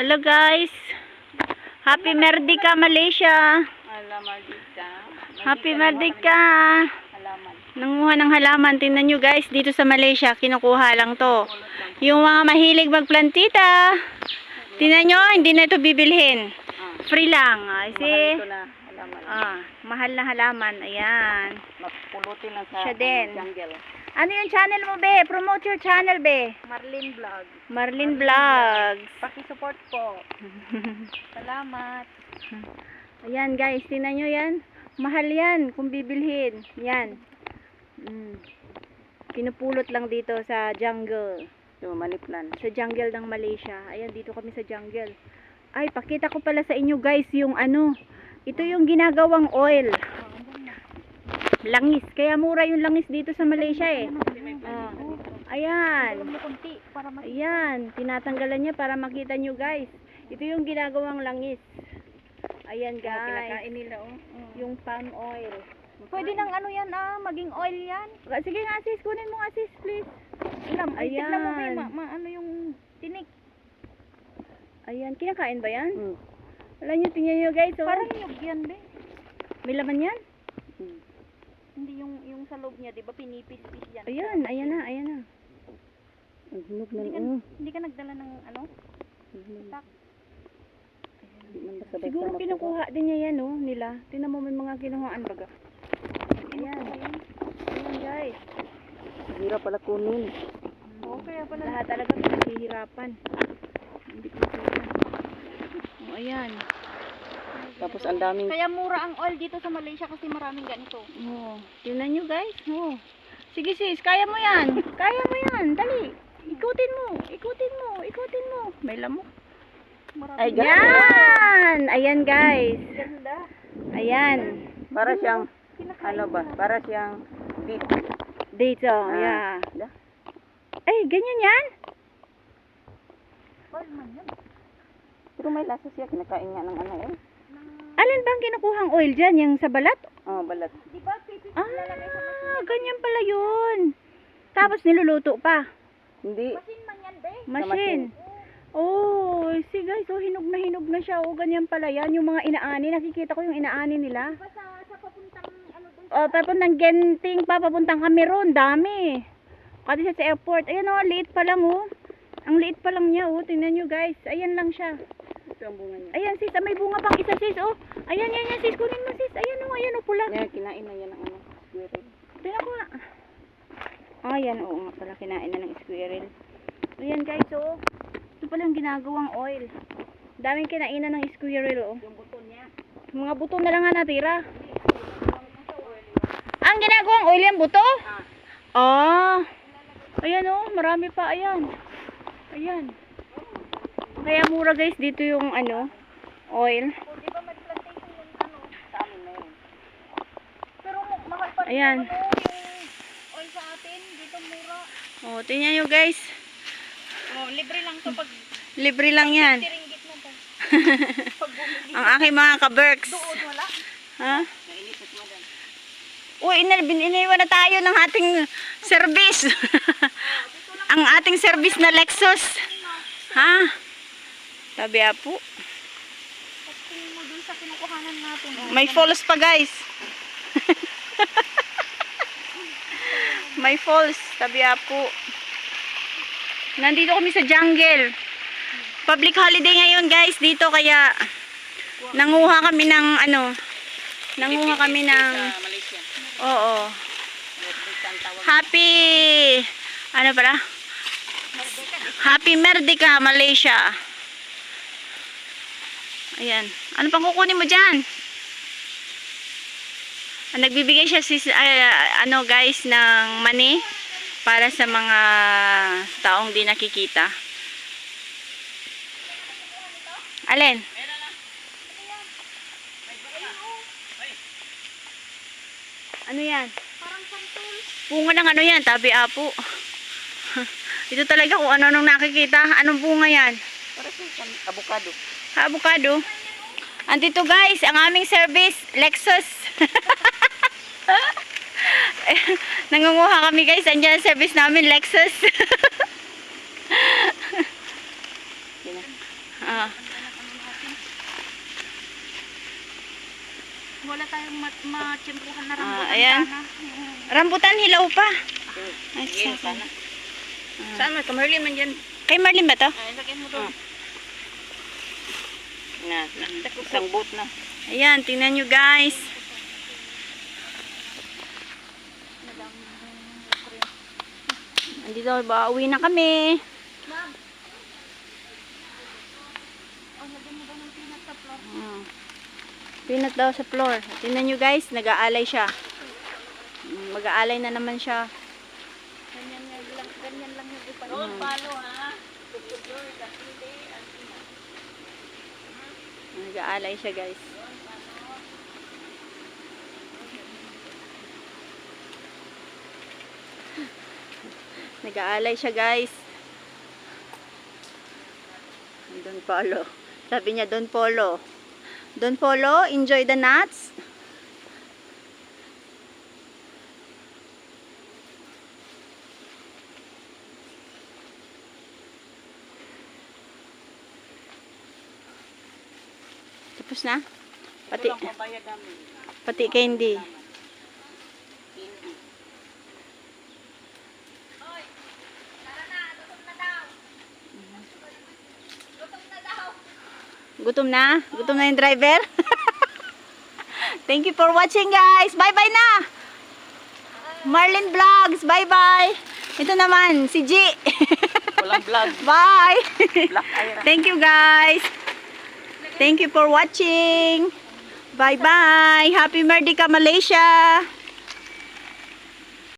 Hello guys. Happy Merdeka Malaysia. Happy Merdeka. Nanguha ng halaman. Tingnan nyo guys, dito sa Malaysia, kinukuha lang to. Yung mga mahilig magplantita. Tingnan nyo, hindi na ito bibilhin. Ah, Free lang. Ay, Halaman. Ah, mahal na halaman. Ayan. Mapulutin lang sa Siya din. jungle. Ano yung channel mo, be? Promote your channel, be. Marlin Vlog. Marlin Vlogs. Paki-support po. Salamat. Ayan guys, tingnan nyo yan. Mahal yan kung bibilhin. Yan. Mm. Pinupulot lang dito sa jungle. Yung maniplan. Sa jungle ng Malaysia. Ayan, dito kami sa jungle. Ay, pakita ko pala sa inyo guys yung ano. Ito yung ginagawang oil. Langis. Kaya mura yung langis dito sa Malaysia eh. Ah. Ayan. Ayan, tinatanggalan niya para makita nyo guys. Ito yung ginagawang langis. Ayan guys. Kinakain nila oh. Yung palm oil. Pwede nang ano yan ah, maging oil yan. Sige nga sis, kunin mo nga sis please. Alam, ay, tignan mo ba Ayan. ma, ma, ano yung tinik. Ayan, kinakain ba yan? Mm. Wala nyo, tingnan nyo guys. Oh. Parang nyug yan be. May laman yan? Mm. Hindi yung yung sa loob niya, 'di ba pinipis-pis yan. Ayan, ayan na, ayan na. Ang hinog Ano? hindi ka, hindi ka nagdala ng ano? Tak. Siguro kinukuha din niya yan oh, nila. Tingnan mo may mga kinuhaan baga. Ayan. Ayan guys. Hirap pala kunin. Oo, kaya pala lahat talaga pinaghihirapan. Hindi ko. Oh, ayan. Tapos ang daming Kaya mura ang oil dito sa Malaysia kasi maraming ganito. Oo. Tingnan nyo guys. Oo. Sige sis, kaya mo yan. Kaya mo yan. Dali. Ikutin mo. Ikutin mo. Ikutin mo. May lamok. ay ganun. Yan! Ayan guys. Ganda. Ayan. Para siyang ano ba? Para siyang. Dito. Ah. Yeah. Ay, ganyan yan? Oil man yan. Pero may lasa siya kinakain nga ng ano eh. Alin bang kinukuhang oil dyan? Yung sa balat? Oh, balat. Di ba pipis Ah, ganyan pala yun. Tapos niluluto pa. Hindi. masin man yan be? Machine. Oh, see guys, oh, hinog na hinog na siya. Oh, ganyan pala yan. Yung mga inaani, nakikita ko yung inaani nila. Di ba sa, sa papuntang ano dun? Oh, papuntang Genting pa, papuntang Cameroon. Dami. Kasi siya sa airport. Ayan oh, liit pa lang oh. Ang liit pa lang niya oh. Tingnan nyo guys. Ayan lang siya. Ito ang bunga niya. Ayan sis, ah, may bunga pang isa sis oh. Ayan, yan, yan sis. Kunin mo sis. Ayan oh, ayan oh, pula. Yan, kinain na yan ng ano. squirrel. Tingnan ko nga. Ah, yan oo nga pala. Kinain na ng squirrel. Ayan guys oh. Ito pala yung ginagawang oil. Daming kinainan ng squirrel oh. Yung buto niya. Mga buto na lang nga natira. Ang ginagawang oil yan, buto? Ah. Ayan oh, marami pa. Ayan. Ayan. Kaya mura guys dito yung ano, oil. Ayan. oil sa atin. Dito mura. Oh, tingnan nyo guys. Oh, libre lang to pag Libre lang yan. Ang aking mga ka-berks. Doon wala. Ha? Uy, iniwan na tayo ng ating service. Ang ating service na Lexus. Ha? Tabi po. Tapos tingin mo dun sa kinukuhanan natin. May falls pa guys. May falls. Tabi po. Nandito kami sa jungle. Public holiday ngayon guys dito kaya nanguha kami ng ano nanguha kami ng oo. Happy ano pala? Happy Merdeka, Malaysia. Ayan. Ano pang kukunin mo dyan? Ah, nagbibigay siya si ah, ano guys ng money para sa mga taong di nakikita. Alin? Ano yan? Parang santol. Bunga ng ano yan, tabi apo. Ito talaga kung ano nung nakikita. Anong bunga yan? Abukado. Abukado. Andito guys, ang aming service, Lexus. Nangunguha kami guys, andyan ang service namin, Lexus. ah. Wala tayong matiyempuhan na ah, rambutan. Ah. Rambutan hilaw pa. Ay, sana. Ah. Saan? Saan? Kay Merlin man dyan. Kay Merlin ba to? Ay, ah, lagyan mo doon. Na, Isang boot na. Ayan, tingnan nyo guys. Andito ba? Uwi na kami. Mm. Peanut daw sa floor. Tingnan nyo guys, nag-aalay siya. Mm, Mag-aalay na naman siya. Ganyan, yan lang, ganyan lang yung ipa. Mm. palo ha. Nag-aalay siya guys. Nag-aalay siya guys. Don Polo. Sabi niya Don Polo. Don Polo, enjoy the nuts. Tapos na? Pati, pati candy. Gutom na? Gutom na yung driver? Thank you for watching guys. Bye-bye na. Marlin Vlogs. Bye-bye. Ito naman, si G. Walang vlog. Bye. Thank you guys. Thank you for watching. Bye-bye. Happy Merdeka Malaysia.